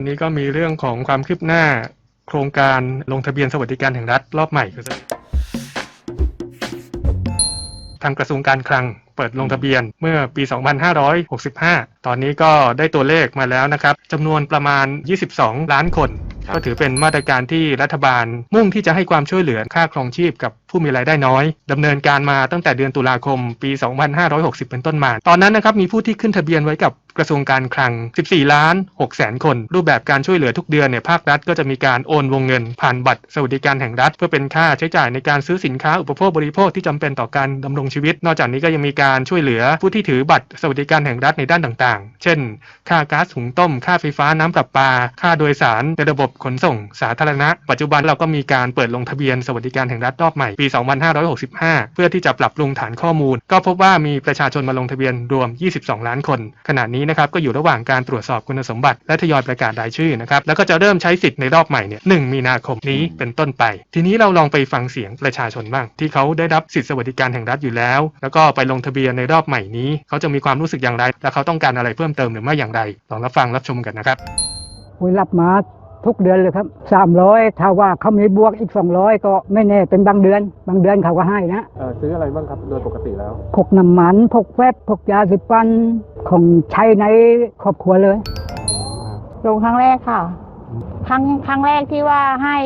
วันนี้ก็มีเรื่องของความคืบหน้าโครงการลงทะเบียนสวัสดิการแห่งรัฐรอบใหม่คือทางกระทรวงการคลังเปิดลงทะเบียนเมื่อปี 2565 ตอนนี้ก็ได้ตัวเลขมาแล้วนะครับจำนวนประมาณ 22 ล้านคนครับก็ถือเป็นมาตรการที่รัฐบาลมุ่งที่จะให้ความช่วยเหลือค่าครองชีพกับผู้มีรายได้น้อยดำเนินการมาตั้งแต่เดือนตุลาคมปี 2560 เป็นต้นมา ตอนนั้นนะครับมีผู้ที่ขึ้นทะเบียนไว้กับ กระทรวงการคลัง 14 ล้าน6แสนคน รูปแบบการช่วยเหลือทุกเดือนเนี่ยภาครัฐก็จะมีการโอนวงเงิน ผ่านบัตรสวัสดิการแห่งรัฐ เพื่อเป็นค่าใช้จ่ายในการซื้อสินค้าอุปโภคบริโภคที่จำเป็นต่อการดำรงชีวิต นอกจากนี้ก็ยังมีการช่วยเหลือผู้ที่ถือบัตรสวัสดิการแห่งรัฐในด้านต่างๆ เช่น ค่าก๊าซหุงต้ม ค่าไฟฟ้าน้ำประปา ค่าโดยสารในระบบขนส่งสาธารณะ ปัจจุบันเราก็มีการเปิดลงทะเบียนสวัสดิการแห่งรัฐรอบใหม่ปี 2565 เพื่อที่จะปรับปรุงฐานข้อมูล ก็พบว่ามีประชาชนมาลงทะเบียนรวม 22 ล้านคน ขณะนี้นะครับก็อยู่ระหว่างการตรวจสอบคุณสมบัติและทยอยประกาศรายชื่อนะครับแล้วก็จะเริ่มใช้สิทธิ์ในรอบใหม่เนี่ย1มีนาคมนี้เป็นต้นไป ทีนี้เราลองไปฟังเสียงประชาชนบ้าง ที่เขาได้รับสิทธิสวัสดิการแห่งรัฐอยู่แล้ว แล้วก็ไปลงทะเบียนในรอบใหม่นี้ เขาจะมีความรู้สึกอย่างไร และเขาต้องการอะไรเพิ่มเติมหรือไม่อย่างไรลองรับฟังรับชมกันนะครับโอ้ยรับมาทุกเดือนเลยครับสามร้อยถ้าว่าเขามีบวกอีกสองร้อยก็ไม่แน่เป็นบางเดือน บางเดือนเขาก็ให้นะซื้ออะไรบ้างครับโดยปกติแล้วพวกน้ำมันพวกแฟบพวกยาสีฟัน ของใช้ในครอบครัวเลย ลงครั้งแรกค่ะ ครั้งครั้งแรกที่ว่าให้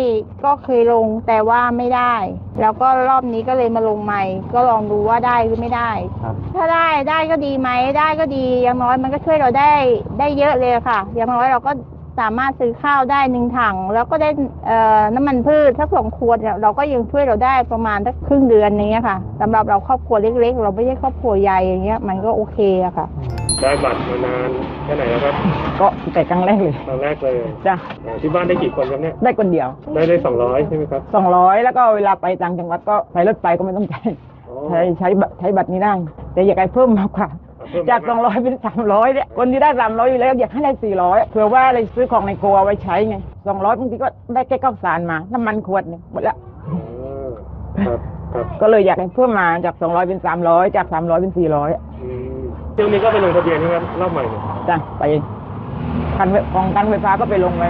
ก็เคยลงแต่ว่าไม่ได้ แล้วก็รอบนี้ก็เลยมาลงใหม่ ก็ลองดูว่าได้หรือไม่ได้ ครับถ้าได้ได้ก็ดีไหมได้ก็ดีอย่างน้อยมันก็ช่วยเราได้ได้เยอะเลยค่ะ อย่างน้อยเราก็สามารถซื้อข้าวได้หนึ่งถัง แล้วก็ได้เอ่อน้ำมันพืชสักสองขวดเนี่ยเราก็ยังช่วยเราได้ประมาณสักครึ่งเดือนอย่างเงี้ยค่ะสำหรับเราครอบครัวเล็ก ๆ เราไม่ใช่ครอบครัวใหญ่อย่างเงี้ยมันก็โอเคอะค่ะ ได้บัตรมานานแค่ไหนแล้วครับก็แต่ครั้งแรกเลยครั้งแรกเลยจ้ะที่บ้านได้กี่คนครับเนี่ยได้คนเดียว ได้ได้200ใช่ไหมครับสองร้อยแล้วก็เวลาไปต่างจังหวัดก็ไปรถไฟก็ไม่ต้องใช้ใช้ใช้บัตรใช้บัตรนี้ได้ แต่อยากให้เพิ่มมากกว่าจากสองร้อยเป็นสามร้อยเนี่ยคนที่ได้สามร้อยอยู่แล้วอยากให้ได้สี่ร้อยเผื่อว่าอะไรซื้อของในครัวเอาไว้ใช้ไงสองร้อยบางทีก็ได้แค่ข้าวสารมา น้ำมันขวดหนึงหมดละครับครับก็เลยอยากให้เพิ่มมาจากสองร้อยเป็นสามร้อยจากสามร้อยเป็นสี่ร้อย เที่ยวนี้ก็ไปลงทะเบียนใช่ไหมครับรอบใหม่เนี่ยจ้ะไปคันไฟของการไฟฟ้าก็ไปลงไว้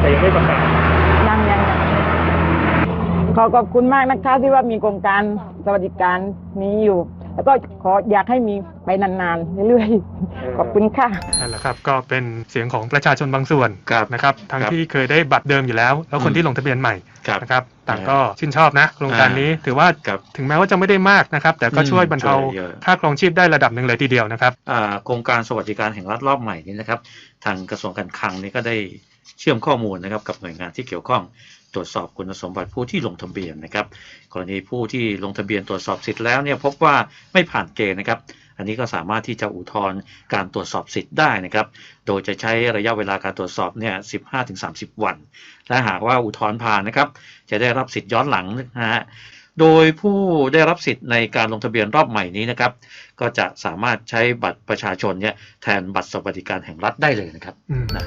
แต่ยังไม่ประกาศยังยังยังขอขอบคุณมากนะคะที่ว่ามีโครงการสวัสดิการนี้อยู่ แล้วก็ขออยากให้มี ไปนานๆเรื่อยๆขอบคุณค่ะนั่นแหละครับก็เป็นเสียงของประชาชนบางส่วนครับนะครับทั้งครับที่เคยได้บัตรเดิมอยู่แล้ว แล้วคนอืมที่ลงทะเบียนใหม่ครับนะครับต่างก็ชื่นชอบนะโครงการนี้ถือว่าครับถึงแม้ว่าจะไม่ได้มากนะครับ แต่ก็อืมช่วยบรรเทาช่วยเยอะค่าครองชีพได้ระดับหนึ่งเลยทีเดียวนะครับอ่าโครงการสวัสดิการแห่งรัฐรอบใหม่นี้นะครับ ทางกระทรวงการคลังนี่ก็ได้เชื่อมข้อมูลนะครับกับหน่วยงานที่เกี่ยวข้องตรวจสอบคุณสมบัติผู้ที่ลงทะเบียนนะครับ กรณีผู้ที่ลงทะเบียนตรวจสอบสิทธิ์แล้วเนี่ยพบว่าไม่ผ่านเกณฑ์นะครับ อันนี้ก็สามารถที่จะอุทธรณ์การตรวจสอบสิทธิ์ได้นะครับ โดยจะใช้ระยะเวลาการตรวจสอบเนี่ย15-30วัน และหากว่าอุทธรณ์ผ่านนะครับ จะได้รับสิทธิ์ย้อนหลังนะฮะโดยผู้ได้รับสิทธิ์ในการลงทะเบียนรอบใหม่นี้นะครับ ก็จะสามารถใช้บัตรประชาชนเนี่ยแทนบัตรสวัสดิการแห่งรัฐได้เลยนะครับอืมนะ